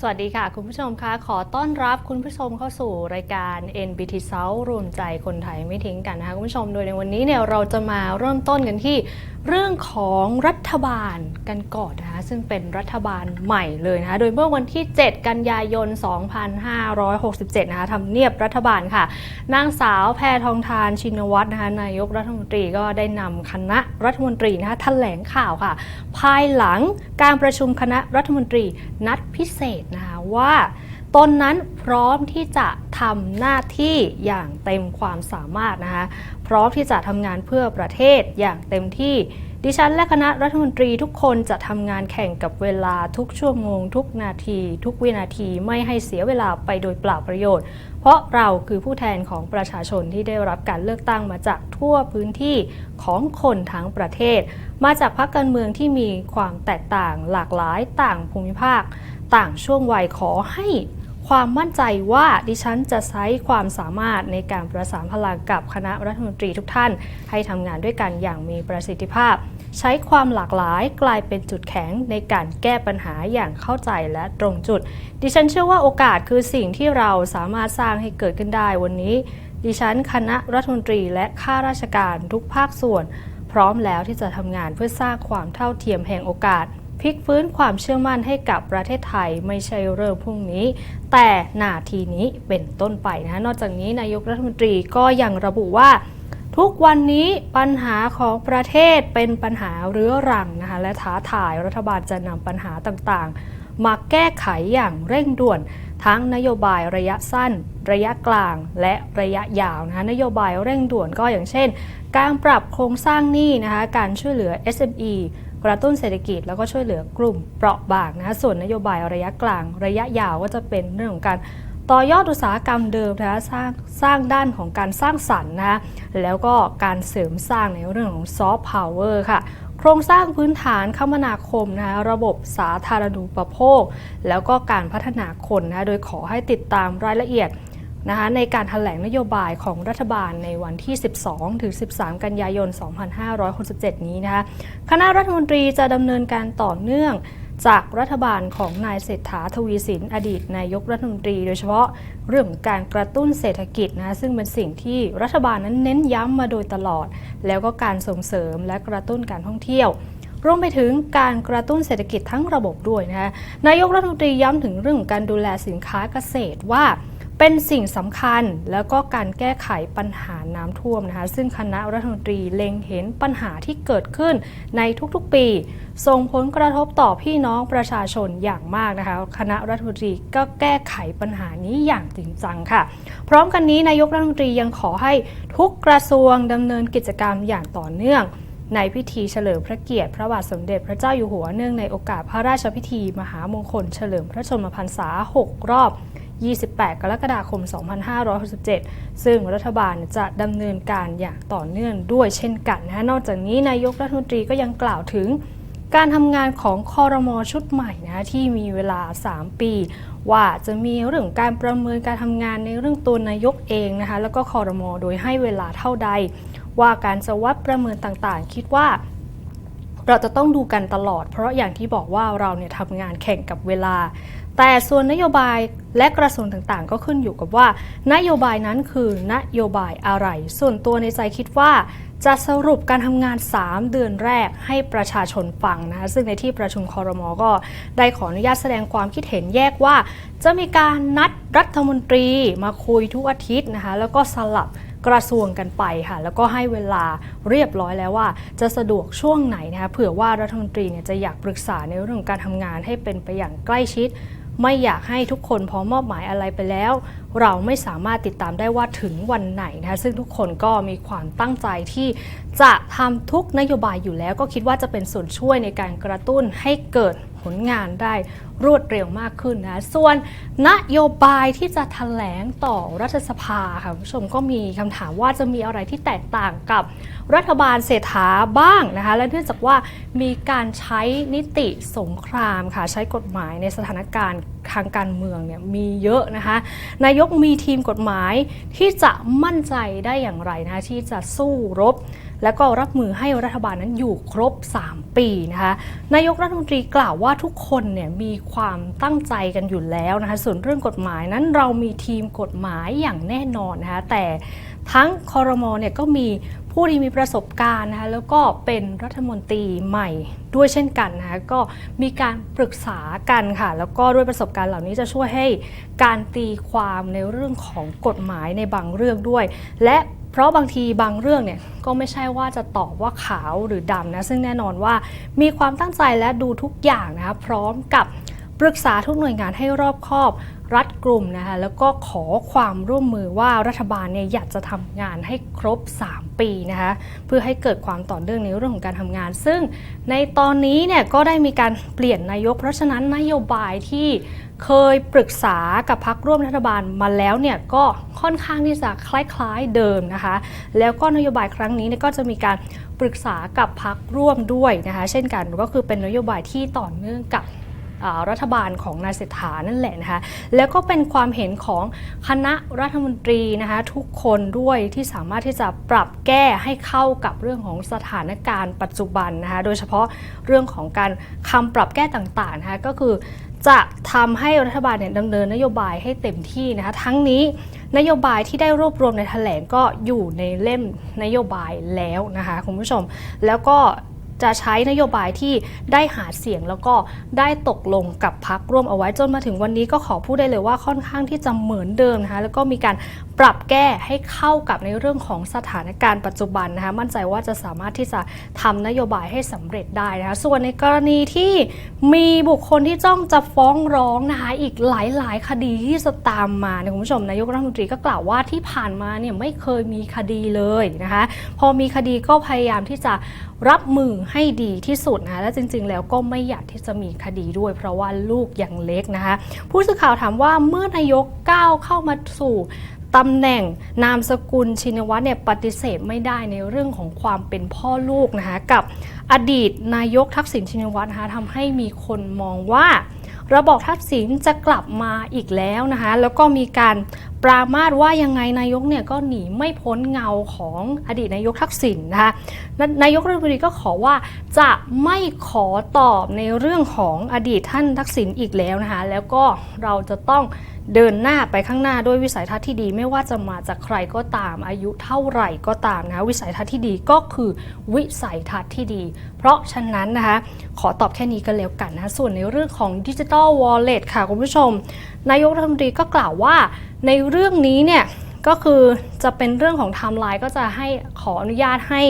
สวัสดีค่ะ คุณผู้ชมคะขอต้อนรับคุณผู้ชมเข้าสู่รายการ NBT South รวมใจคนไทยไม่ทิ้งกันนะคะคุณผู้ชมโดยในวันนี้เนี่ยเราจะมาเริ่มต้นกันที่ เรื่องของรัฐบาลกันก่อนนะคะซึ่งเป็นรัฐบาลใหม่เลยนะคะโดยเมื่อวันที่ 7 กันยายน 2567 นะคะทำเนียบรัฐบาลค่ะ นางสาวแพทองทานชินวัตรนะคะนายกรัฐมนตรีก็ได้นำคณะรัฐมนตรีนะคะแถลงข่าวค่ะ ภายหลังการประชุมคณะรัฐมนตรีนัดพิเศษนะคะว่า ตนนั้นพร้อมที่จะทำหน้าที่อย่างเต็มความสามารถนะคะพร้อมที่จะทำงานเพื่อประเทศอย่างเต็มที่ ดิฉันและคณะรัฐมนตรีทุกคนจะทำงานแข่งกับเวลาทุกชั่วโมง ทุกนาที ทุกวินาทีไม่ให้เสียเวลาไปโดยเปล่าประโยชน์ เพราะเราคือผู้แทนของประชาชนที่ได้รับการเลือกตั้งมาจากทั่วพื้นที่ของคนทั้งประเทศ มาจากพรรคการเมืองที่มีความแตกต่างหลากหลายต่างภูมิภาค ต่างช่วงวัยขอให้ ความมั่นใจว่าดิฉันจะใช้ความสามารถในการประสานพลังกับคณะรัฐมนตรีทุกท่าน ให้ทำงานด้วยกันอย่างมีประสิทธิภาพ ใช้ความหลากหลายกลายเป็นจุดแข็งในการแก้ปัญหาอย่างเข้าใจและตรงจุด ดิฉันเชื่อว่าโอกาสคือสิ่งที่เราสามารถสร้างให้เกิดขึ้นได้วันนี้ ดิฉันคณะรัฐมนตรีและข้าราชการทุกภาคส่วน พร้อมแล้วที่จะทำงานเพื่อสร้างความเท่าเทียมแห่งโอกาส พลิกฟื้นความเชื่อมั่นให้กับประเทศไทยไม่ใช่เริ่มพรุ่งนี้ แต่นาทีนี้เป็นต้นไปนะคะนอกจากนี้นายกรัฐมนตรีก็ยังระบุว่าทุกวันนี้ปัญหาของประเทศเป็นปัญหาเรื้อรังนะคะและท้าทายรัฐบาลจะนำปัญหาต่างๆ มาแก้ไขอย่างเร่งด่วน ทั้งนโยบายระยะสั้น ระยะกลางและระยะยาวนะคะนโยบายเร่งด่วนก็อย่างเช่น การปรับโครงสร้างหนี้นะคะการช่วยเหลือ SME กระตุ้นเศรษฐกิจแล้วก็ช่วยเหลือกลุ่มเปราะบางนะส่วนนโยบายระยะกลาง ระยะยาวก็จะเป็นเรื่องของการต่อยอดอุตสาหกรรมเดิมนะสร้างสร้างด้านของการสร้างสรรค์นะแล้วก็การเสริมสร้างในเรื่องของซอฟต์พาวเวอร์ค่ะโครงสร้างพื้นฐานคมนาคมนะระบบสาธารณูปโภค แล้วก็การพัฒนาคนนะโดยขอให้ติดตามรายละเอียด นะคะในการถแถลงนโยบายของรัฐบาลในวันที่ 12 ถึง 13 กันยายน 2567 นี้นะคะคณะรัฐมนตรีจะดำเนินการต่อเนื่องจากรัฐบาลของนายเศรษฐาทวีสินอดีตนายกรัฐมนตรี โดยเฉพาะเรื่องการกระตุ้นเศรษฐกิจนะซึ่งเป็นสิ่งที่รัฐบาลนั้นเน้นย้ำมาโดยตลอด แล้วก็การส่งเสริมและกระตุ้นการท่องเที่ยวรวมไปถึงการกระตุ้นเศรษฐกิจทั้งระบบด้วยนะคะนายกรัฐมนตรีย้ำถึงเรื่องการดูแลสินค้าเกษตรว่า เป็นสิ่งสำคัญแล้วก็การแก้ไขปัญหาน้ำท่วมนะคะ ซึ่งคณะรัฐมนตรีเล็งเห็นปัญหาที่เกิดขึ้นในทุกๆปี ส่งผลกระทบต่อพี่น้องประชาชนอย่างมากนะคะ คณะรัฐมนตรีก็แก้ไขปัญหานี้อย่างจริงจังค่ะ พร้อมกันนี้นายกรัฐมนตรียังขอให้ทุกกระทรวงดำเนินกิจกรรมอย่างต่อเนื่องในพิธีเฉลิมพระเกียรติ พระบาทสมเด็จพระเจ้าอยู่หัวเนื่องในโอกาสพระราชพิธี มหามงคลเฉลิมพระชนมพรรษา 6 รอบ 28 กรกฎาคม 2567 ซึ่งรัฐบาลจะดำเนินการอย่างต่อเนื่องด้วยเช่นกันนะนอกจากนี้นายกรัฐมนตรีก็ยังกล่าวถึงการทำงานของคอรมอชุดใหม่นะที่มีเวลา 3 ปี ว่าจะมีเรื่องการประเมินการทำงานในเรื่องตัวนายกเองนะคะแล้วก็คอรมอโดยให้เวลาเท่าใด ว่าการจะวัดประเมินต่างๆ คิดว่า เราจะต้องดูกันตลอด เพราะอย่างที่บอกว่าเราเนี่ยทำงานแข่งกับเวลา แต่ส่วนนโยบายและกระทรวงต่างๆ ก็ขึ้นอยู่กับว่า นโยบายนั้นคือนโยบายอะไร ส่วนตัวในใจคิดว่า จะสรุปการทำงาน 3 เดือนแรกให้ประชาชนฟังนะ ซึ่งในที่ประชุมคอรมอก็ได้ขออนุญาตแสดงความคิดเห็นแยกว่า จะมีการนัดรัฐมนตรีมาคุยทุกอาทิตย์นะคะแล้วก็สลับ กระทรวงกันไปค่ะ แล้วก็ให้เวลาเรียบร้อยแล้วว่า จะสะดวกช่วงไหนนะคะเผื่อว่ารัฐมนตรีเนี่ยจะอยากปรึกษาในเรื่องของการทำงานให้เป็นไปอย่างใกล้ชิด ไม่อยากให้ทุกคนพอมอบหมายอะไรไปแล้ว เราไม่สามารถติดตามได้ว่าถึงวันไหนนะคะซึ่งทุกคนก็มีความตั้งใจที่ จะทำทุกนโยบายอยู่แล้วก็คิดว่าจะเป็นส่วนช่วยในการกระตุ้นให้เกิดผลงานได้รวดเร็วมากขึ้นนะ ส่วนนโยบายที่จะแถลงต่อรัฐสภาค่ะคุณผู้ชมก็มีคำถามว่าจะมีอะไรที่แตกต่างกับรัฐบาลเศรษฐาบ้างนะคะ และเนื่องจากว่ามีการใช้นิติสงครามค่ะใช้กฎหมายในสถานการณ์ทางการเมืองเนี่ยมีเยอะนะคะ นายกมีทีมกฎหมายที่จะมั่นใจได้อย่างไรนะคะที่จะสู้รบ แล้วก็รับมือให้รัฐบาลนั้นอยู่ครบ 3 ปีนะคะนายกรัฐมนตรีกล่าวว่าทุกคนเนี่ยมีความตั้งใจกันอยู่แล้วนะคะส่วนเรื่องกฎหมายนั้นเรามีทีมกฎหมายอย่างแน่นอนนะคะแต่ทั้งคอรมอเนี่ยก็มีผู้ที่มีประสบการณ์นะคะแล้วก็เป็นรัฐมนตรีใหม่ด้วยเช่นกันนะคะก็มีการปรึกษากันค่ะ แล้วก็ด้วยประสบการณ์เหล่านี้จะช่วยให้การตีความในเรื่องของกฎหมายในบางเรื่องด้วย และ เพราะบางทีบางเรื่องเนี่ยก็ไม่ใช่ว่าจะตอบว่าขาวหรือดำนะ ซึ่งแน่นอนว่ามีความตั้งใจและดูทุกอย่างนะคะพร้อมกับปรึกษาทุกหน่วยงานให้รอบคอบรัดกลุ่มนะคะแล้วก็ขอความร่วมมือว่ารัฐบาลเนี่ยอยากจะทำงานให้ครบ 3 ปีนะคะเพื่อให้เกิดความต่อเนื่องในเรื่องของการทำงาน ซึ่งในตอนนี้เนี่ยก็ได้มีการเปลี่ยนนายก เพราะฉะนั้นนโยบายที่ เคยปรึกษากับพักร่วมรัฐบาลมาแล้วเนี่ยก็ค่อนข้างที่จะคล้ายๆเดิมนะคะ แล้วก็นโยบายครั้งนี้เนี่ยก็จะมีการปรึกษากับพักร่วมด้วยนะคะ เช่นกันก็คือเป็นนโยบายที่ต่อเนื่องกับรัฐบาลของนายเศรษฐานั่นแหละนะคะ แล้วก็เป็นความเห็นของคณะรัฐมนตรีนะคะทุกคนด้วยที่สามารถที่จะปรับแก้ให้เข้ากับเรื่องของสถานการณ์ปัจจุบันนะคะ โดยเฉพาะเรื่องของการคำปรับแก้ต่างๆนะคะก็คือ จะทำให้รัฐบาลเนี่ยดำเนินนโยบายให้เต็มที่นะคะทั้งนี้นโยบายที่ได้รวบรวมในแถลงก็อยู่ในเล่มนโยบายแล้วนะคะคุณผู้ชม แล้วก็ จะใช้นโยบายที่ได้หาเสียงแล้วก็ได้ตกลงกับพักร่วมเอาไว้จนมาถึงวันนี้ก็ขอพูดได้เลยว่าค่อนข้างที่จะเหมือนเดิมนะคะแล้วก็มีการปรับแก้ให้เข้ากับในเรื่องของสถานการณ์ปัจจุบันนะคะมั่นใจว่าจะสามารถที่จะทำนโยบายให้สำเร็จได้นะคะส่วนในกรณีที่มีบุคคลที่จ้องจะฟ้องร้องนะคะอีกหลายๆ คดีที่จะตามมาเนี่ยคุณผู้ชมนายกรัฐมนตรีก็กล่าวว่าที่ผ่านมาเนี่ยไม่เคยมีคดีเลยนะคะพอมีคดีก็พยายามที่จะรับมือให้ดีที่สุดนะและจริง ๆ แล้วก็ไม่อยากที่จะมีคดีด้วย เพราะว่าลูกยังเล็กนะคะ ผู้สื่อข่าวถามว่าเมื่อนายกก้าวเข้ามาสู่ตำแหน่งนามสกุลชินวัตรเนี่ยปฏิเสธไม่ได้ในเรื่องของความเป็นพ่อลูกนะคะกับอดีตนายกทักษิณชินวัตรนะคะทำให้มีคนมองว่าระบอบทักษิณจะกลับมาอีกแล้วนะคะแล้วก็มีการ ปรามาสว่ายังไงนายกเนี่ยก็หนีไม่พ้นเงาของอดีตนายกทักษิณนะคะนายกรัฐมนตรีก็ขอว่าจะไม่ขอตอบในเรื่องของอดีตท่านทักษิณอีกแล้วนะคะแล้วก็เราจะต้องเดินหน้าไปข้างหน้าด้วยวิสัยทัศน์ที่ดี ไม่ว่าจะมาจากใครก็ตามอายุเท่าไหร่ก็ตามนะวิสัยทัศน์ที่ดีก็คือวิสัยทัศน์ที่ดี เพราะฉะนั้นนะคะขอตอบแค่นี้ก็แล้วกันนะคะส่วนในเรื่องของดิจิทัลวอลเล็ตค่ะคุณผู้ชม นายกรัฐมนตรีก็กล่าวว่าในเรื่องนี้เนี่ยก็คือจะเป็นเรื่องของไทม์ไลน์ก็จะให้ขออนุญาตให้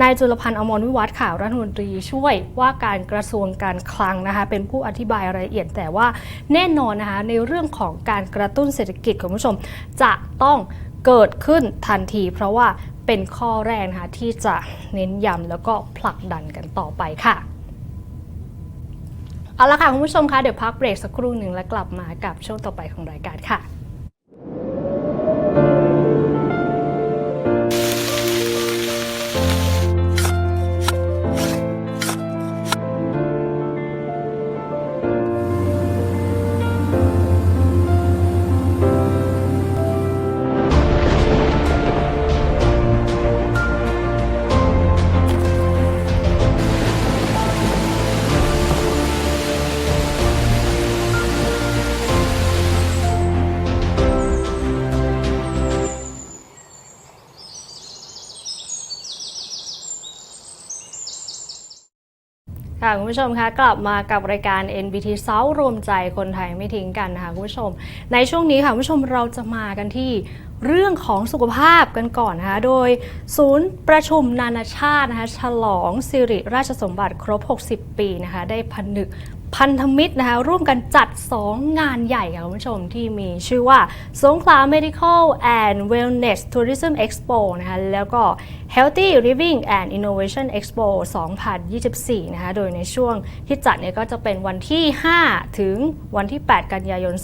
นายจุลพันธ์อมรวิวัฒน์ค่ะรัฐมนตรีช่วยว่าการกระทรวงการคลังนะคะเป็นผู้อธิบายรายละเอียดแต่ว่าแน่นอนนะคะในเรื่องของการกระตุ้นเศรษฐกิจคุณผู้ชม จะต้องเกิดขึ้นทันที เพราะว่าเป็นข้อแรกนะคะที่จะเน้นย้ำแล้วก็ผลักดันกันต่อไปค่ะ เอาละค่ะคุณผู้ชมคะเดี๋ยวพักเบรกสักครู่หนึ่งแล้วกลับมากับช่วงต่อไปของรายการค่ะ ค่ะคุณผู้ชมคะกลับมากับรายการ NBT เซารวมใจคนไทยไม่ทิ้งกันนะคะคุณผู้ชม ในช่วงนี้ค่ะคุณผู้ชมเราจะมากันที่เรื่องของสุขภาพกันก่อนนะคะโดยศูนย์ประชุมนานาชาตินะคะฉลองสิริราชสมบัติครบ 60 ปีนะคะได้ผนึก พันธมิตรนะคะร่วมกันจัด 2 งานใหญ่ค่ะคุณผู้ชมที่มีชื่อว่าสงขลา Medical and Wellness Tourism Expo นะคะแล้วก็ Healthy Living and Innovation Expo 2024 นะคะโดยในช่วงที่จัดเนี่ยก็จะเป็นวันที่ 5 ถึงวันที่ 8 กันยายน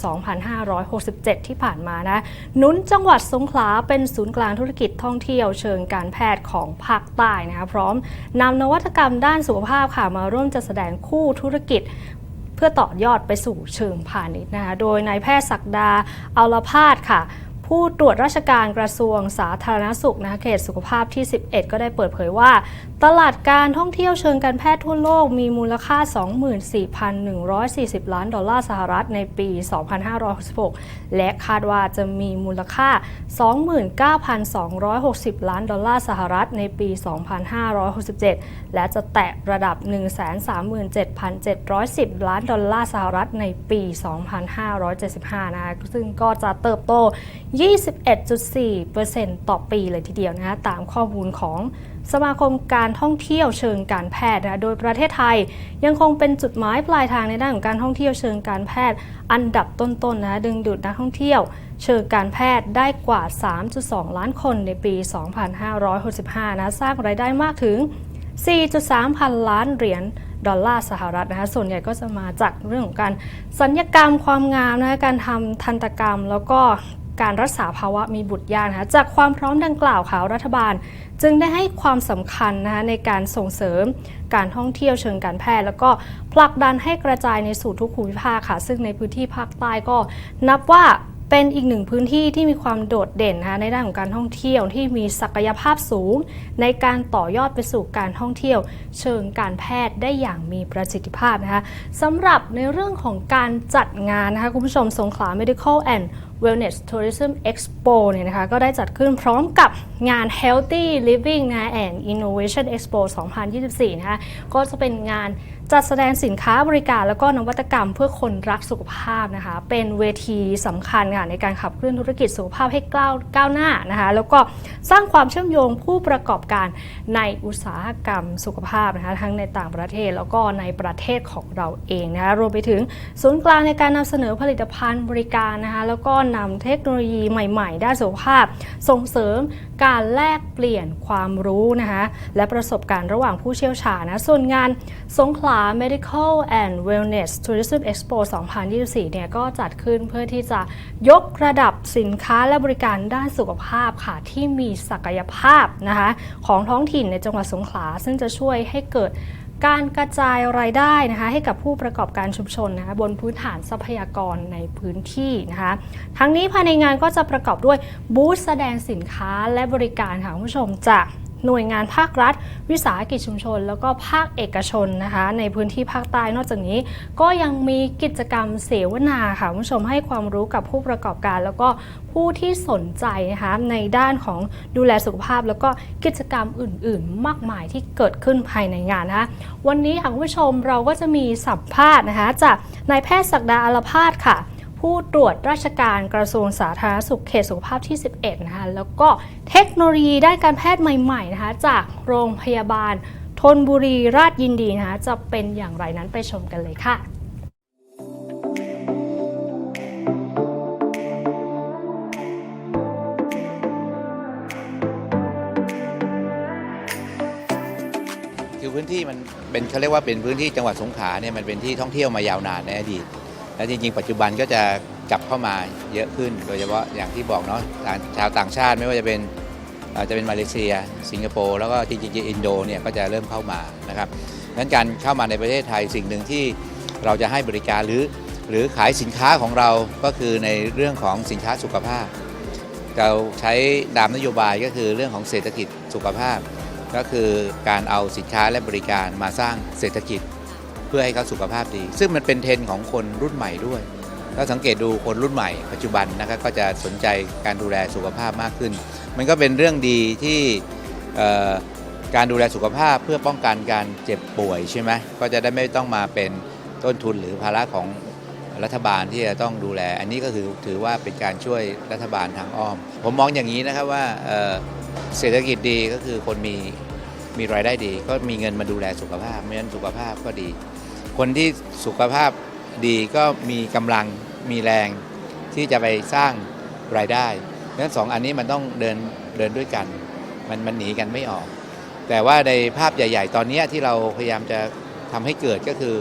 2567 ที่ผ่านมานะนุนจังหวัดสงขลาเป็นศูนย์กลางธุรกิจท่องเที่ยวเชิงการแพทย์ของภาคใต้นะคะพร้อมนำนวัตกรรมด้านสุขภาพค่ะมาร่วมจัดแสดงคู่ธุรกิจ เพื่อต่อยอดไปสู่เชิงพาณิชย์นะคะ โดยนายแพทย์ศักดาอัลพาดค่ะ ผู้ตรวจราชการกระทรวงสาธารณสุขนะคะเขตสุขภาพที่ 11 ก็ได้เปิดเผยว่า ตลาดการท่องเที่ยวเชิงการแพทย์ทั่วโลกมีมูลค่า 24,140 ล้านดอลลาร์สหรัฐในปี 2566 และคาดว่าจะมีมูลค่า 29,260 ล้านดอลลาร์สหรัฐในปี 2567 และจะแตะระดับ 137,710 ล้านดอลลาร์สหรัฐในปี 2575 นะคะซึ่งก็จะเติบโต21.4%ต่อปีเลยทีเดียวนะคะตามข้อมูลของสมาคมการท่องเที่ยวเชิงการแพทย์นะโดยประเทศไทยยังคงเป็นจุดหมายปลายทางในด้านของการท่องเที่ยวเชิงการแพทย์ อันดับต้นๆนะคะดึงดูดนักท่องเที่ยว เชิงการแพทย์ได้กว่า 3.2 ล้านคนในปี 2565 นะสร้างรายได้มากถึง 4.3 พันล้านเหรียญดอลลาร์สหรัฐนะคะส่วนใหญ่ก็จะมาจากเรื่องของการสัญญกรรมความงามนะคะการทำทันตกรรมแล้วก็ การรักษาภาวะมีบุตรยากนะคะจากความพร้อมดังกล่าวค่ะรัฐบาล จึงได้ให้ความสำคัญนะคะในการส่งเสริมการท่องเที่ยวเชิงการแพทย์ แล้วก็ผลักดันให้กระจายในสู่ทุกภูมิภาคค่ะ ซึ่งในพื้นที่ภาคใต้ก็นับว่า เป็นอีกหนึ่งพื้นที่ที่มีความโดดเด่นนะคะในด้านของการท่องเที่ยวที่มีศักยภาพสูง ในการต่อยอดไปสู่การท่องเที่ยว เชิงการแพทย์ได้อย่างมีประสิทธิภาพนะคะสำหรับในเรื่องของการจัดงานนะคะคุณผู้ชมสงขลา Medical and Wellness Tourism Expo เนี่ยนะคะก็ได้จัดขึ้นพร้อมกับงาน Healthy Living นะ and Innovation Expo 2024 นะคะก็จะเป็นงาน จัดแสดงสินค้าบริการแล้วก็นวัตกรรมเพื่อคนรักสุขภาพนะคะ เป็นเวทีสำคัญค่ะในการขับเคลื่อนธุรกิจสุขภาพให้ก้าวก้าวหน้านะคะแล้วก็สร้างความเชื่อมโยงผู้ประกอบการในอุตสาหกรรมสุขภาพนะคะทั้งในต่างประเทศแล้วก็ในประเทศของเราเองนะคะรวมไปถึงศูนย์กลางในการนำเสนอผลิตภัณฑ์บริการนะคะแล้วก็นำเทคโนโลยีใหม่ ๆ ด้านสุขภาพ ส่งเสริม การแลกเปลี่ยนความรู้นะคะและประสบการณ์ระหว่างผู้เชี่ยวชาญนะส่วนงานสงขลา Medical and Wellness Tourism Expo 2024 เนี่ยก็จัดขึ้นเพื่อที่จะยกระดับสินค้าและบริการด้านสุขภาพค่ะ ที่มีศักยภาพนะคะของท้องถิ่นในจังหวัดสงขลา ซึ่งจะช่วยให้เกิด การกระจายรายได้นะคะให้กับผู้ประกอบการชุมชนนะคะบนพื้นฐานทรัพยากรในพื้นที่นะคะทั้งนี้ภายในงานก็จะประกอบด้วยบูธแสดงสินค้าและบริการค่ะคุณผู้ชมจาก หน่วยงานภาครัฐ วิสาหกิจชุมชน แล้วก็ภาคเอกชนนะคะ ในพื้นที่ภาคใต้นอกจากนี้ ก็ยังมีกิจกรรมเสวนาค่ะคุณผู้ชมให้ความรู้กับผู้ประกอบการ แล้วก็ผู้ที่สนใจนะคะในด้านของดูแลสุขภาพ แล้วก็กิจกรรมอื่น ๆ มากมายที่เกิดขึ้นภายในงานนะคะวันนี้ค่ะคุณผู้ชมเราก็จะมีสัมภาษณ์นะคะจากนายแพทย์ศักดาอลพาดค่ะ ผู้ตรวจราชการกระทรวงสาธารณสุขเขตสุขภาพที่ 11 นะคะ แล้วก็เทคโนโลยีด้านการแพทย์ใหม่ๆนะคะ จากโรงพยาบาลทนบุรีราชยินดีนะคะ จะเป็นอย่างไรนั้นไปชมกันเลยค่ะือพื้นที่มันเป็นเขาเรียกว่าเป็นพื้นที่จังหวัดสงขลาเนี่ยมันเป็นที่ท่องเที่ยวมายาวนานในอดีต และจริง ๆ ปัจจุบันก็จะกลับเข้ามาเยอะขึ้น โดยเฉพาะอย่างที่บอกเนาะชาวต่างชาติไม่ว่าจะเป็นอ่อจะเป็นมาเลเซีย สิงคโปร์แล้วก็จริงๆอินโดเนี่ยก็จะเริ่มเข้ามานะครับดังนั้นการเข้ามาในประเทศไทยสิ่งหนึ่งที่เราจะให้บริการหรือ หรือขายสินค้าของเราก็คือในเรื่องของสินค้าสุขภาพ เราใช้ตามนโยบายก็คือเรื่องของเศรษฐกิจสุขภาพ ก็คือการเอาสินค้าและบริการมาสร้างเศรษฐกิจ เพื่อให้เขาสุขภาพดี ซึ่งมันเป็นเทรนของคนรุ่นใหม่ด้วยถ้าสังเกตดูคนรุ่นใหม่ปัจจุบันนะครับก็จะสนใจการดูแลสุขภาพมากขึ้น มันก็เป็นเรื่องดีที่การดูแลสุขภาพเพื่อป้องกันการเจ็บป่วยใช่ไหมก็จะได้ไม่ต้องมาเป็นต้นทุนหรือภาระของรัฐบาลที่จะต้องดูแล อันนี้ก็คือถือว่าเป็นการช่วยรัฐบาลทางอ้อม ผมมองอย่างนี้นะครับว่าเอ่อเศรษฐกิจดีก็คือคนมีมีรายได้ดี ก็มีเงินมาดูแลสุขภาพไม่งั้นสุขภาพก็ดี คนที่สุขภาพดีก็มีกำลังมีแรงที่จะไปสร้างรายได้เพราะฉะนั้นสองอันนี้มันต้องเดินเดินด้วยกัน มันมันหนีกันไม่ออก แต่ว่าในภาพใหญ่ ๆ ตอนนี้ที่เราพยายามจะทำให้เกิดก็คือ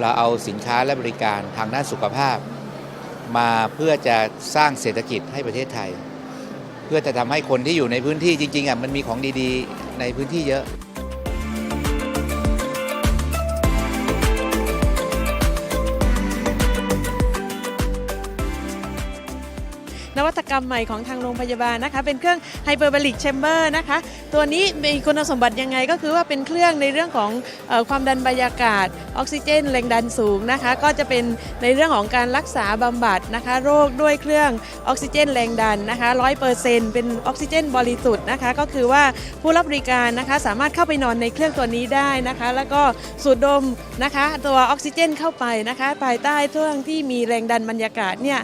เราเอาสินค้าและบริการทางด้านสุขภาพ มาเพื่อจะสร้างเศรษฐกิจให้ประเทศไทย เพื่อจะทำให้คนที่อยู่ในพื้นที่จริงๆอะมันมีของดีๆ ในพื้นที่เยอะ วัตกรรมใหม่ของทางโรงพยาบาลนะคะ เป็นเครื่อง Hyperbaric Chamber นะคะ ตัวนี้มีคุณสมบัติยังไงก็คือว่าเป็นเครื่องในเรื่องของอความดันบรรยากาศ ออกซิเจนแรงดันสูงนะคะ ก็จะเป็นในเรื่องของการรักษาบำบัดนะคะ โรคด้วยเครื่องออกซิเจนแรงดันนะคะร้อยเปอร์เซ็นต์เป็นออกซิเจนบริสุทธิ์นะคะ ก็คือว่าผู้รับบริการนะคะสามารถเข้าไปนอนในเครื่องตัวนี้ได้นะคะ แล้วก็สูดดมนะคะ ตัวออกซิเจนเข้าไปนะคะ ภายใต้เครื่องที่มีแรงดันบรรยากาศเนี่ย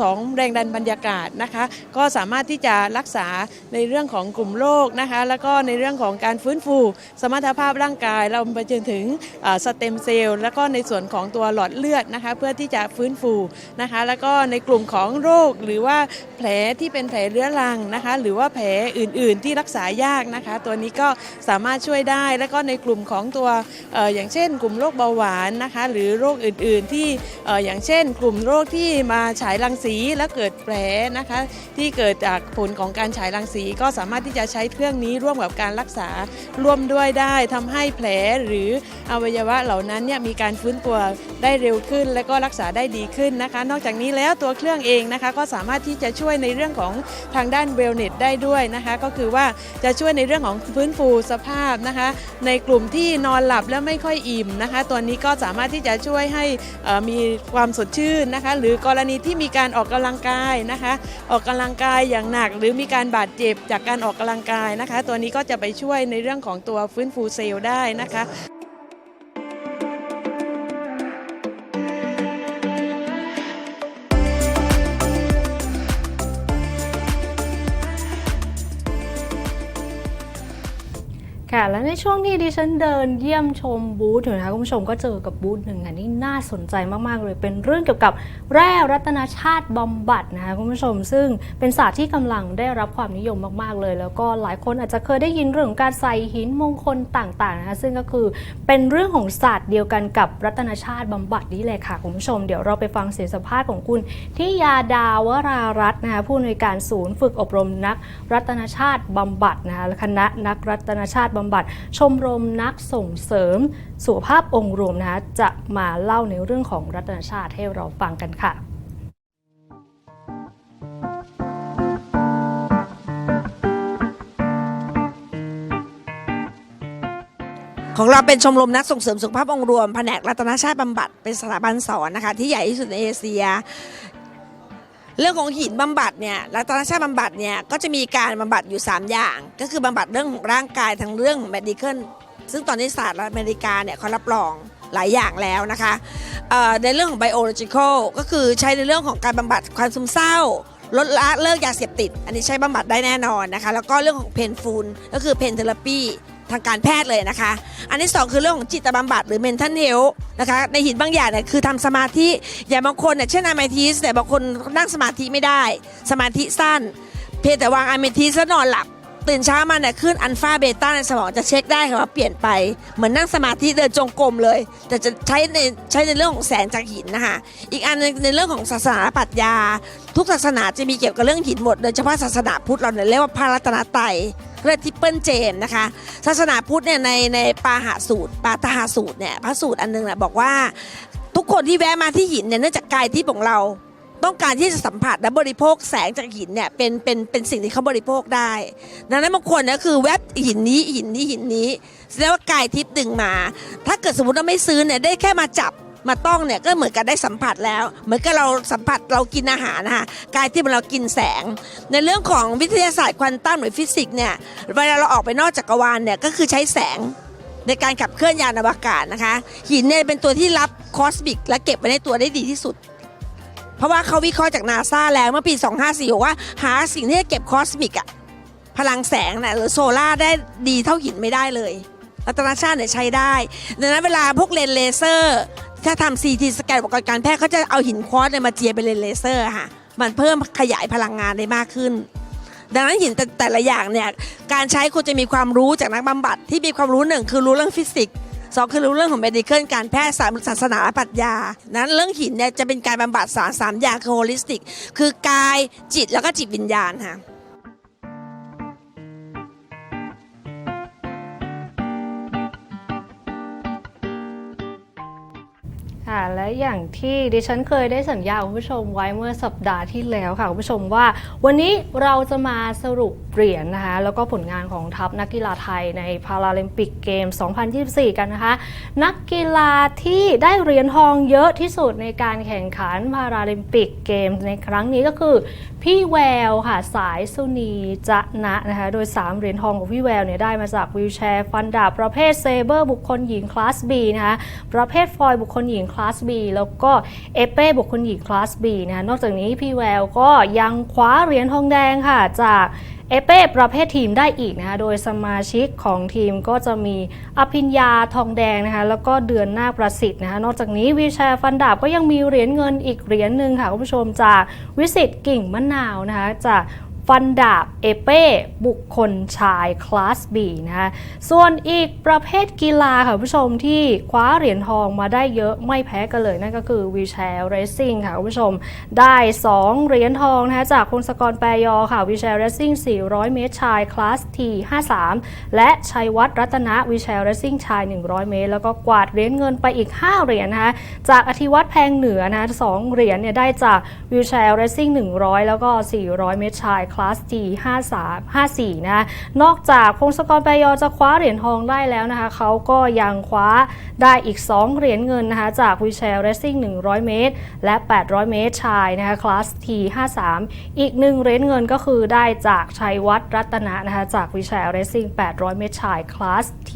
สองแรงดันบรรยากาศนะคะ ก็สามารถที่จะรักษาในเรื่องของกลุ่มโรคนะคะ แล้วก็ในเรื่องของการฟื้นฟู สมรรถภาพร่างกาย เราไปจนถึงสเต็มเซลล์แล้วก็ในส่วนของตัวหลอดเลือดนะคะ เพื่อที่จะฟื้นฟูนะคะ แล้วก็ในกลุ่มของโรคหรือว่าแผลที่เป็นแผลเรื้อรังนะคะ หรือว่าแผลอื่น ๆ ที่รักษายากนะคะ ตัวนี้ก็สามารถช่วยได้ แล้วก็ในกลุ่มของตัวออย่างเช่น กลุ่มโรคเบาหวานนะคะ หรือโรคอื่น ๆ ที่เอ่ออย่างเช่น กลุ่มโรคที่มาฉายรังสีแล้วเกิดแผลนะคะที่เกิดจากผลของการฉายรังสี ก็สามารถที่จะใช้เครื่องนี้ร่วมกับการรักษาร่วมด้วยได้ทำให้แผลหรืออวัยวะเหล่านั้นเนี่ยมีการฟื้นตัวได้เร็วขึ้น และก็รักษาได้ดีขึ้นนะคะ นอกจากนี้แล้วตัวเครื่องเองนะคะก็สามารถที่จะช่วยในเรื่องของทางด้านเวลเนสได้ด้วยนะคะก็คือว่าจะช่วยในเรื่องของฟื้นฟูสภาพนะคะ ในกลุ่มที่นอนหลับแล้วไม่ค่อยอิ่มนะคะ ตัวนี้ก็สามารถที่จะช่วยให้มีความสดชื่นนะคะ หรือกรณีที่มีการออกกำลังกายนะคะออกกำลังกายอย่างหนัก หรือมีการบาดเจ็บจากการออกกำลังกายนะคะ ตัวนี้ก็จะไปช่วยในเรื่องของตัวฟื้นฟูเซลล์ได้นะคะ ค่ะ และในช่วงที่ดิฉันเดินเยี่ยมชมบูธอยู่นะคะคุณผู้ชมก็เจอกับบูธหนึ่งค่ะที่น่าสนใจมาก ๆ เลยเป็นเรื่องเกี่ยวกับแร่รัตนชาติบำบัดนะคะคุณผู้ชม ซึ่งเป็นศาสตร์ที่กำลังได้รับความนิยมมาก ๆ เลย แล้วก็หลายคนอาจจะเคยได้ยินเรื่องของการใส่หินมงคลต่างๆนะคะซึ่งก็คือเป็นเรื่องของศาสตร์เดียวกันกับรัตนชาติบำบัดนี่เลยค่ะคุณผู้ชมเดี๋ยวเราไปฟังเสียงสัมภาษณ์ของคุณที่ยาดาวรารัตน์นะคะผู้อำนวยการศูนย์ฝึกอบรมนักรัตนชาติบำบัดนะคะและคณะนักรัตนชาติบำบัด ชมรมนักส่งเสริม สุขภาพองค์รวมนะคะจะมาเล่าในเรื่องของรัตนชาติให้เราฟังกันค่ะของเราเป็นชมรมนักส่งเสริมสุขภาพองค์รวมแผนกรัตนชาติบำบัดเป็นสถาบันสอนนะคะที่ใหญ่ที่สุดในเอเชีย เรื่องของหินบำบัดเนี่ยรัตนชาติบำบัดเนี่ยก็จะมีการบำบัดอยู่ 3 อย่าง ก็คือบำบัดเรื่องของร่างกายทั้งเรื่องของ medical ซึ่งตอนนี้ศาสตร์อเมริกาเนี่ยเขารับรองหลายอย่างแล้วนะคะในเรื่องของ biological ก็คือใช้ในเรื่องของการบำบัดความซึมเศร้าลดละเลิกยาเสพติด อันนี้ใช้บำบัดได้แน่นอนนะคะ แล้วก็เรื่องของเพนฟูลก็คือเพนเทอราปี ทางการแพทย์เลยนะคะ อันที่สองคือเรื่องของจิตบำบัดหรือ mental health นะคะ ในหินบางอย่างเนี่ยคือทำสมาธิ อย่างบางคนเนี่ยเช่นอะเมทิสแต่บางคนนั่งสมาธิไม่ได้ สมาธิสั้น เพียงแต่วางอะเมทิสแล้วนอนหลับตื่นเช้ามาเนี่ยขึ้นอัลฟาเบต้าในสมองจะเช็คได้ค่ะว่าเปลี่ยนไป เหมือนนั่งสมาธิเดินจงกรมเลย แต่จะใช้ในใช้ในเรื่องของแสงจากหินนะคะอีกอันหนึงในเรื่องของศาสนาปรัชญา ทุกศาสนาจะมีเกี่ยวกับเรื่องหินหมดโดยเฉพาะศาสนาพุทธเราเนี่ยเรียกว่าพระรัตนตรัย เรียกทิปเปิลเจนนะคะศาสนาพุทธเนี่ยในในปาหาสูตร ปาตหาสูตรเนี่ยพระสูตรอันหนึงนะบอกว่า ทุกคนที่แวะมาที่หินเนี่ยเนื่องจากกายทิพย์ของเราต้องการที่จะสัมผัสและบริโภคแสงจากหินเนี่ยเป็นเป็นเป็นสิ่งที่เขาบริโภคได้ดังนั้นบางคนเนี่ยคือแวบหินนี้หินนี้หินนี้แสดงว่ากายทิพย์ดึงมา ถ้าเกิดสมมติว่าไม่ซื้อเนี่ยได้แค่มาจับ มาต้องเนี่ยก็เหมือนกับได้สัมผัสแล้ว เหมือนกับเราสัมผัสเรากินอาหารนะคะกายที่มันเรากินแสง ในเรื่องของวิทยาศาสตร์ควอนตัมหรือฟิสิกส์เนี่ยเวลาเราออกไปนอกจักรวาลเนี่ยก็คือใช้แสงในการขับเคลื่อนยานอวกาศนะคะ หินเนี่ยเป็นตัวที่รับคอสมิกและเก็บไว้ในตัวได้ดีที่สุด เพราะว่าเขาวิเคราะห์จากนาซาแล้วเมื่อปี 2546บอกว่า หาสิ่งที่จะเก็บคอสมิกอะพลังแสงนะหรือโซล่าได้ดีเท่าหินไม่ได้เลยรัตนชาติเนี่ยใช้ได้ดังนั้นเวลาพวกเลนเลเซอร์ ถ้าทำซีทีสแกนอุปกรณ์การแพทย์เขาจะเอาหินควอตเนี่ยมาเจียเป็นเลนเลเซอร์ค่ะ มันเพิ่มขยายพลังงานได้มากขึ้น ดังนั้นหินแต่แต่ละอย่างเนี่ยการใช้ควรจะมีความรู้จากนักบำบัดที่มีความรู้หนึ่งคือรู้เรื่องฟิสิกส์สองคือรู้เรื่องของ medical การแพทย์สามศาสนาและปรัชญา นั้นเรื่องหินเนี่ยจะเป็นการบำบัดสารสามอย่างคือ holistic คือกายจิตแล้วก็จิตวิญญาณค่ะ ค่ะและอย่างที่ดิฉันเคยได้สัญญาคุณผู้ชมไว้เมื่อสัปดาห์ที่แล้วค่ะคุณผู้ชมว่า วันนี้เราจะมาสรุปเหรียญนะคะแล้วก็ผลงานของทัพนักกีฬาไทยในพาราลิมปิกเกม 2024 กันนะคะ นักกีฬาที่ได้เหรียญทองเยอะที่สุดในการแข่งขันพาราลิมปิกเกมในครั้งนี้ก็คือ พี่แววค่ะสายสุนีจะนะนะคะโดย 3 เหรียญทองของพี่แววเนี่ยได้มาจากวิวแชร์ฟันดาบประเภทเซเบอร์บุคคลหญิงคลาส B นะคะประเภทฟอยบุคคลหญิงคลาส B แล้วก็เอเป้บุคคลหญิงคลาส B นะคะนอกจากนี้พี่แววก็ยังคว้าเหรียญทองแดงค่ะจากเอเป้ประเภททีมได้อีกนะคะโดยสมาชิกของทีมก็จะมีอภิญญาทองแดงนะคะแล้วก็เดือนหน้าประสิทธิ์นะคะนอกจากนี้วีแชร์ฟันดาบก็ยังมีเหรียญเงินอีกเหรียญหนึ่งค่ะคุณผู้ชมจากวิสิตกิ่งมะนาวนะคะจาก ฟันดาบเอเป้บุคคลชายคลาส B นะคะส่วนอีกประเภทกีฬาค่ะผู้ชมที่คว้าเหรียญทองมาได้เยอะไม่แพ้กันเลยนั่นก็คือวีแชร์เรซซิ่งค่ะผู้ชมได้ 2 เหรียญทองนะคะจากพงศกรแปรยอค่ะวีแชร์เรซซิ่ง400 เมตรชายคลาส T 53 และชัยวัฒน์รัตนะวีแชร์เรซซิ่งชาย 100 เมตร แล้วก็กวาดเหรียญเงินไปอีก 5 เหรียญนะคะจากอธิวัตรแพงเหนือนะะสองเหรียญเนี่ยได้จากวีแชร์เรซซิ่ง100 แล้วก็ 400 เมตรชายคลาส G 53 54 นะคะนอกจากพงศกรปยอจะคว้าเหรียญทองได้แล้วนะคะเขาก็ยังคว้าได้อีก 2 เหรียญเงินนะคะจากวีแชร์เรซซิ่ง 100 เมตร และ 800 เมตรชายนะคะคลาส T 53 อีก 1 เหรียญเงินก็คือได้จากชัยวัฒน์รัตนะนะคะจากวีแชร์เรซซิ่ง 800 เมตรชายคลาส T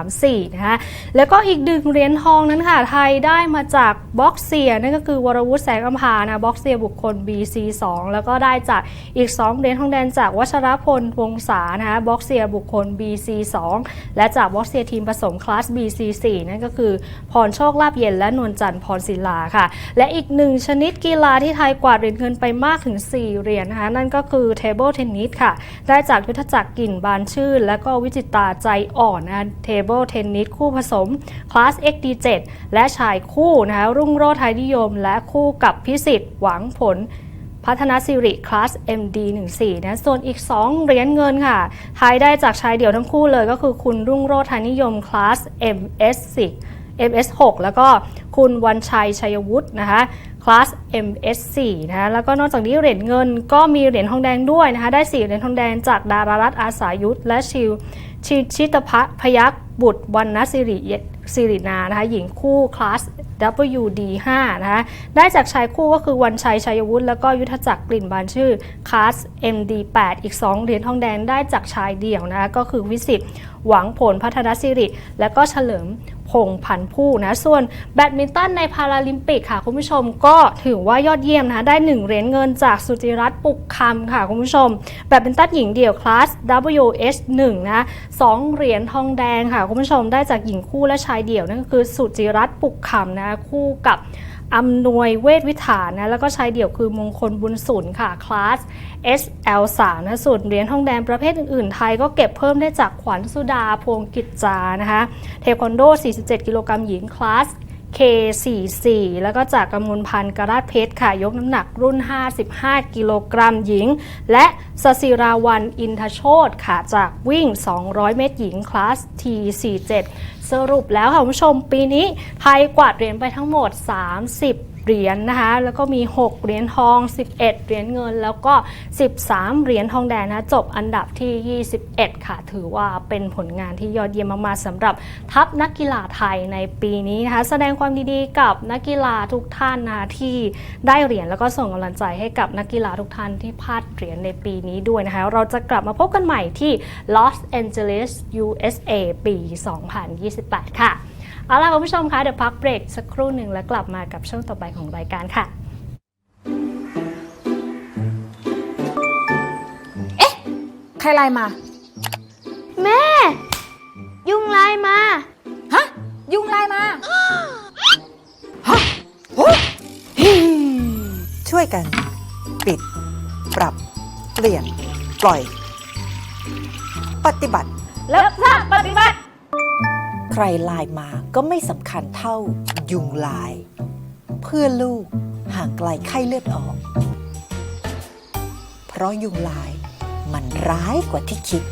34 นะคะแล้วก็อีกดึงเหรียญทองนั้นค่ะไทยได้มาจากบ็อกเซียนั่นก็คือวรวุฒิแสงอัมพานะบ็อกเซียบุคคล BC 2 แล้วก็ได้จากอีก 2เหรียญทองแดงจากวัชรพลวงศานะคะบ็อกเซียบุคคล BC 2 และจากบ็อกเซียทีมผสมคลาส BC 4 นั่นก็คือ พรโชคลาบเย็นและนวลจันทร์พรศิลาค่ะ และอีกหนึ่งชนิดกีฬาที่ไทยกวาดเหรียญเงินไปมากถึง 4 เหรียญนะคะนั่นก็คือเทเบิลเทนนิสค่ะ ได้จากยุทธจักรกิ่นบานชื่น และก็วิจิตาใจอ่อนนะเทเบิลเทนนิสคู่ผสมคลาส XD7 และชายคู่นะคะรุ่งโรจน์ไทยนิยม และคู่กับพิสิทธิ์หวังผล พัฒนาสิริคลาส MD14 นะส่วนอีก 2 เหรียญเงินค่ะไทยได้จากชายเดี่ยวทั้งคู่เลยก็คือคุณรุ่งโรจน์ไทยนิยมคลาส MS6 MS6 แล้วก็คุณวันชัยชัยวุฒินะคะคลาส MS4 นะะแล้วก็นอกจากนี้เหรียญเงินก็มีเหรียญทองแดงด้วยนะคะได้ 4 เหรียญทองแดงจากดารารัตน์อาสายุทธและชิว ชิชิตพะพยักษ์บุตรวรรณสิริสิรินานะคะหญิงคู่คลาส WD5 นะคะได้จากชายคู่ก็คือวันชัยชัยวุฒิแล้วก็ยุทธจักรกลิ่นบานชื่อคลาส MD8 อีก 2 เหรียญทองแดงได้จากชายเดี่ยวนะคะก็คือวิสิตหวังผลพัฒนสิริ และก็เฉลิม พงษ์พันธุ์ผู้นะ ส่วนแบดมินตันในพาราลิมปิกค่ะ คุณผู้ชมก็ถือว่ายอดเยี่ยมนะคะได้ 1 เหรียญเงินจากสุจิรัตน์ปุกคำค่ะ คุณผู้ชม แบดมินตันหญิงเดี่ยวคลาส WH1 นะสองเหรียญทองแดงค่ะ คุณผู้ชมได้จากหญิงคู่และชายเดี่ยวนั่นก็คือสุจิรัตน์ปุกคำนะคู่กับ อำนวยเวทวิถานะแล้วก็ชายเดี่ยวคือมงคลบุญสุนค่ะคลาส SL3 นะส่วนเหรียญทองแดงประเภทอื่นๆ ไทยก็เก็บเพิ่มได้จากขวัญสุดาพวงกิจจานะคะเทควันโด 47 กิโลกรัมหญิงคลาส K44 แล้วก็จากกำมลพันธ์กราชเพชรค่ะ ยกน้ำหนักรุ่น 55 กิโลกรัมหญิง และสศิราวันอินทโชตค่ะ จากวิ่ง 200 เมตรหญิงคลาส T47 สรุปแล้วค่ะคุณผู้ชมปีนี้ไทยกวาดเหรียญไปทั้งหมด 30 เหรียญนะคะ แล้วก็มี 6 เหรียญทอง 11 เหรียญเงิน แล้วก็ 13 เหรียญทองแดงนะ จบอันดับที่ 21 ค่ะ ถือว่าเป็นผลงานที่ยอดเยี่ยมมากๆสำหรับทัพนักกีฬาไทยในปีนี้นะคะ แสดงความดีๆกับนักกีฬาทุกท่านนะที่ได้เหรียญแล้วก็ส่งกำลังใจให้กับนักกีฬาทุกท่านที่พลาดเหรียญในปีนี้ด้วยนะคะ เราจะกลับมาพบกันใหม่ที่ Los Angeles USA ปี 2028 ค่ะ เอาล่ะคุณผู้ชมคะเดี๋ยวพักเบรกสักครู่หนึ่งแล้วกลับมากับช่วงต่อไปของรายการค่ะใครไลน์มา แม่ ยุงลายมา ฮะ ยุงไลน์มาช่วยกัน ปิด ปรับ เปลี่ยน ปล่อย ปฏิบัติแล้วถ้าปฏิบัติ ใครไลน์มาก็ไม่สำคัญเท่ายุงลาย เพื่อลูกห่างไกลไข้เลือดออก เพราะยุงลายมันร้ายกว่าที่คิด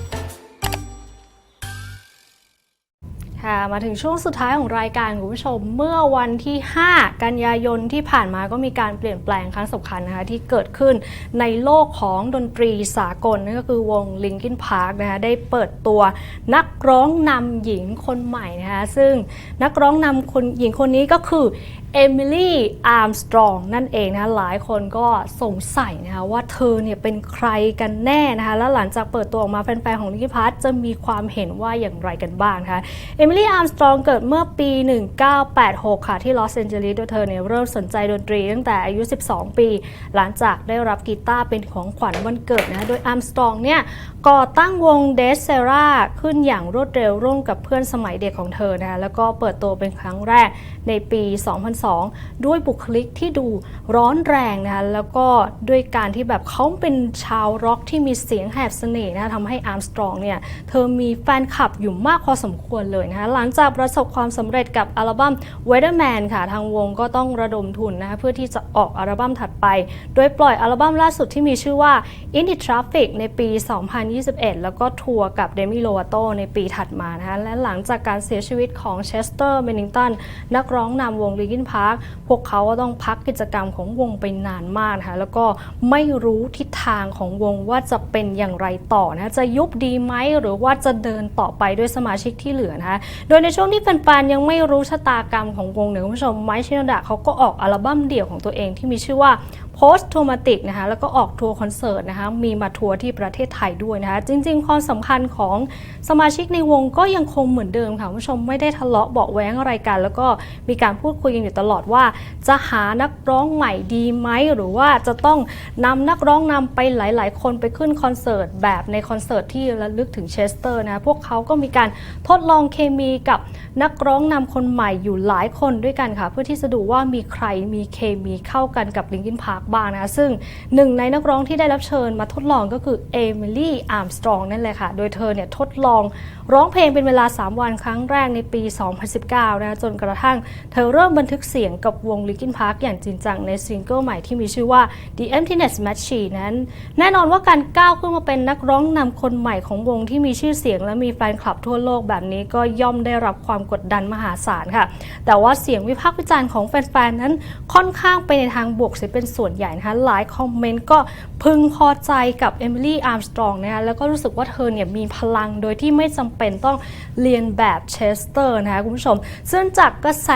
ค่ะมาถึงช่วงสุดท้ายของรายการคุณผู้ชมเมื่อวันที่ 5 กันยายนที่ผ่านมาก็มีการเปลี่ยนแปลงครั้งสำคัญนะคะที่เกิดขึ้นในโลกของดนตรีสากลนั่นก็คือวง Linkin Park นะคะได้เปิดตัวนักร้องนำหญิงคนใหม่นะคะซึ่งนักร้องนำคนหญิงคนนี้ก็คือ เอมิลี่ อาร์มสตรองนั่นเองนะคะหลายคนก็สงสัยนะคะว่าเธอเนี่ยเป็นใครกันแน่นะคะแล้วหลังจากเปิดตัวออกมาแฟนๆ ของลิกิพัทจะมีความเห็นว่าอย่างไรกันบ้างะคะเอมิลี่ อาร์มสตรองเกิดเมื่อปี 1986 ค่ะ ที่ลอสแอนเจลิสโดยเธอเนี่ยเริ่มสนใจดนตรีตั้งแต่อายุ 12 ปี หลังจากได้รับกีตาร์เป็นของขวัญวันเกิดนะคะโดยอาร์มสตรองเนี่ยก่อตั้งวงเดสเซราขึ้นอย่างรวดเร็วร่วมกับเพื่อนสมัยเด็กของเธอนะคะแล้วก็เปิดตัวเป็นครั้งแรกในปี 2002ด้วยบุคลิกที่ดูร้อนแรงนะคะแล้วก็ด้วยการที่แบบเขาเป็นชาวร็อกที่มีเสียงแหบเสน่ห์นะคะทำให้อาร์มสตรองเนี่ยเธอมีแฟนคลับอยู่มากพอสมควรเลยนะคะหลังจากประสบความสำเร็จกับอัลบั้ม Weatherman ค่ะทางวงก็ต้องระดมทุนนะคะเพื่อที่จะออกอัลบั้มถัดไป โดยปล่อยอัลบั้มล่าสุดที่มีชื่อว่า In the Traffic ในปี 2021 แล้วก็ทัวร์กับเดมิโลวาโตในปีถัดมานะคะและหลังจากการเสียชีวิตของเชสเตอร์เบนิงตันนักร้องนำวง Linkin Park พพวกเขาก็ต้องพักกิจกรรมของวงไปนานมากนะคะแล้วก็ไม่รู้ทิศทางของวงว่าจะเป็นอย่างไรต่อนะจะยุบดีไหมหรือว่าจะเดินต่อไปด้วยสมาชิกที่เหลือนะคะโดยในช่วงที่แฟนๆยังไม่รู้ชะตากรรมของวงเนี่ยคุณผู้ชมไมค์ชินดะเขาก็ออกอัลบั้มเดี่ยวของตัวเองที่มีชื่อว่า Post Traumatic นะคะแล้วก็ออกทัวร์คอนเสิร์ตนะคะมีมาทัวร์ที่ประเทศไทยด้วยนะคะจริงๆ ความสำคัญของสมาชิกในวงก็ยังคงเหมือนเดิมค่ะคุณผู้ชมไม่ได้ทะเลาะเบาะแว้งอะไรกัน แล้วก็มีการพูดคุยกันอยู่ตลอดว่าจะหานักร้องใหม่ดีไหมหรือว่าจะต้องนำนักร้องนำไปหลาย ๆ คนไปขึ้นคอนเสิร์ตแบบในคอนเสิร์ตที่ระลึกถึงเชสเตอร์นะพวกเขาก็มีการทดลองเคมีกับนักร้องนำคนใหม่อยู่หลายคนด้วยกันค่ะ เพื่อที่จะดูว่ามีใครมีเคมีเข้ากันกับลิงกินพาร์คบ้างนะซึ่งหนึ่งในนักร้องที่ได้รับเชิญมาทดลองก็คือเอมิลี่อาร์มสตรองนั่นแหละค่ะ โดยเธอเนี่ยทดลองร้องเพลงเป็นเวลา 3 วันครั้งแรกในปี 2019 นะจนกระทั่งเธอเริ่มบันทึกเสียงกับวง Linkin Park อย่างจริงจังในซิงเกิลใหม่ที่มีชื่อว่า The Emptiness Machine นั้น แน่นอนว่าการก้าวขึ้นมาเป็นนักร้องนำคนใหม่ของวงที่มีชื่อเสียงและมีแฟนคลับทั่วโลกแบบนี้ก็ย่อมได้รับความกดดันมหาศาลค่ะ แต่ว่าเสียงวิพากษ์วิจารณ์ของแฟนๆนั้นค่อนข้างไปในทางบวกเสียเป็นส่วนใหญ่นะคะหลายคอมเมนต์ก็พึงพอใจกับเอมิลี่อาร์มสตรองนะคะแล้วก็รู้สึกว่าเธอเนี่ยมีพลังโดยที่ไม่จำเป็นต้องเรียนแบบเชสเตอร์นะคะคุณผู้ชมซึ่งจากกระแส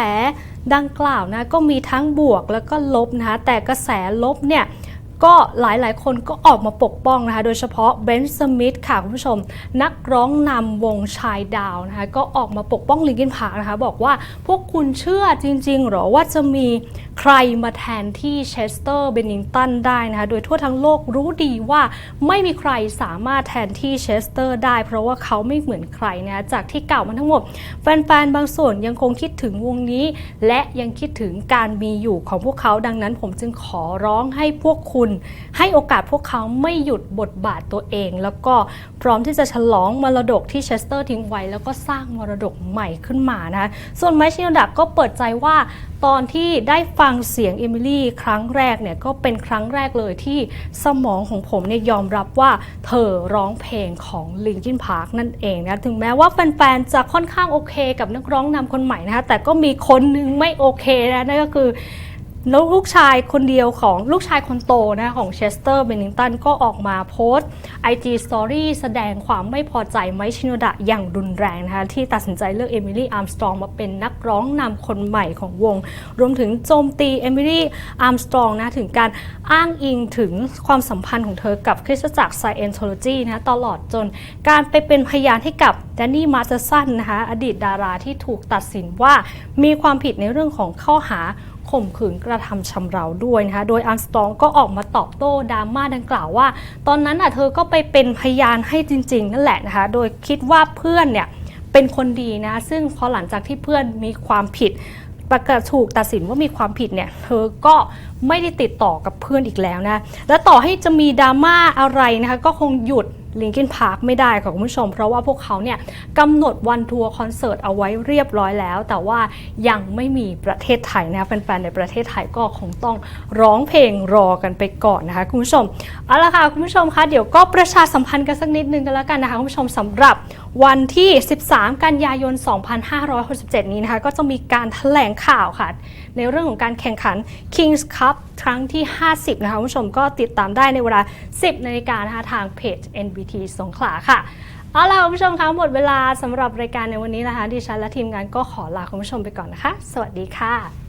ดังกล่าวนะก็มีทั้งบวกแล้วก็ลบนะคะแต่กระแสลบเนี่ยก็หลายๆ คนก็ออกมาปกป้องนะคะ โดยเฉพาะเบนซ์สมิธค่ะคุณผู้ชม นักร้องนำวงชายดาวนะคะ ก็ออกมาปกป้องลิงกินพาร์นะคะ บอกว่าพวกคุณเชื่อจริง ๆ หรอว่าจะมี ใครมาแทนที่เชสเตอร์เบนนิงตันได้นะคะโดยทั่วทั้งโลกรู้ดีว่าไม่มีใครสามารถแทนที่เชสเตอร์ได้ เพราะว่าเขาไม่เหมือนใครนะคะจากที่เก่ามาทั้งหมด แฟนๆ บางส่วนยังคงคิดถึงวงนี้ และยังคิดถึงการมีอยู่ของพวกเขาดังนั้น ผมจึงขอร้องให้พวกคุณ ให้โอกาสพวกเขาไม่หยุดบทบาทตัวเอง แล้วก็พร้อมที่จะฉลองมรดกที่เชสเตอร์ทิ้งไว้แล้วก็สร้างมรดกใหม่ขึ้นมานะคะส่วนไมชิโนดักก็เปิดใจว่าตอนที่ได้ฟังังเสียงเอมิลี่ครั้งแรกเนี่ยก็เป็นครั้งแรกเลยที่สมองของผมเนี่ยยอมรับว่าเธอร้องเพลงของลิงกินพาร์คนั่นเองนะถึงแม้ว่าแฟนๆจะค่อนข้างโอเค กับนักร้องนำคนใหม่นะคะแต่ก็มีคนหนึงไม่โอเคนะนั่นก็คือ แล้วลูกชายคนเดียวของลูกชายคนโตนะของเชสเตอร์เบนนิงตันก็ออกมาโพสต์ IG Story แสดงความไม่พอใจไมชิโนดะอย่างรุนแรงนะคะที่ตัดสินใจเลือกเอมิลี่อาร์มสตรองมาเป็นนักร้องนำคนใหม่ของวง รวมถึงโจมตีเอมิลี่อาร์มสตรองนะถึงการอ้างอิงถึงความสัมพันธ์ของเธอกับคริสตจักร Scientology นะตลอดจนการไปเป็นพยานให้กับแดนนี่มาสเตอร์สันนะคะอดีตดาราที่ถูกตัดสินว่ามีความผิดในเรื่องของข้อหา ข่มขืนกระทำชำเราด้วยนะคะ โดยอันสตองก็ออกมาตอบโต้ดราม่าดังกล่าวว่า ตอนนั้นอะเธอก็ไปเป็นพยานให้จริง ๆ นั่นแหละนะคะ โดยคิดว่าเพื่อนเนี่ยเป็นคนดีนะ ซึ่งพอหลังจากที่เพื่อนมีความผิดประกาศถูกตัดสินว่ามีความผิดเนี่ย เธอก็ไม่ได้ติดต่อกับเพื่อนอีกแล้วนะ และต่อให้จะมีดราม่าอะไรนะคะ ก็คงหยุด ลิงกินพาร์คไม่ได้ค่ะคุณผู้ชม เพราะว่าพวกเขาเนี่ยกำหนดวันทัวร์คอนเสิร์ตเอาไว้เรียบร้อยแล้ว แต่ว่ายังไม่มีประเทศไทยนะคะแฟนๆในประเทศไทยก็คงต้องร้องเพลงรอกันไปก่อนนะคะคุณผู้ชมเอาละค่ะคุณผู้ชมคะเดี๋ยวก็ประชาสัมพันธ์กันสักนิดนึงกันแล้วกันนะคะคุณผู้ชมสำหรับวันที่ 13 กันยายน 2567 นี้นะคะก็จะมีการแถลงข่าวค่ะ ในเรื่องของการแข่งขัน Kings Cup ครั้งที่ 50 นะคะคุณผู้ชมก็ติดตามได้ในเวลา 10นาฬิกานะคะทางเพจ NBT สงขลาค่ะเอาล่ะคุณผู้ชมคะหมดเวลาสำหรับรายการในวันนี้นะคะดิฉันและทีมงานก็ขอลาคุณผู้ชมไปก่อนนะคะ สวัสดีค่ะ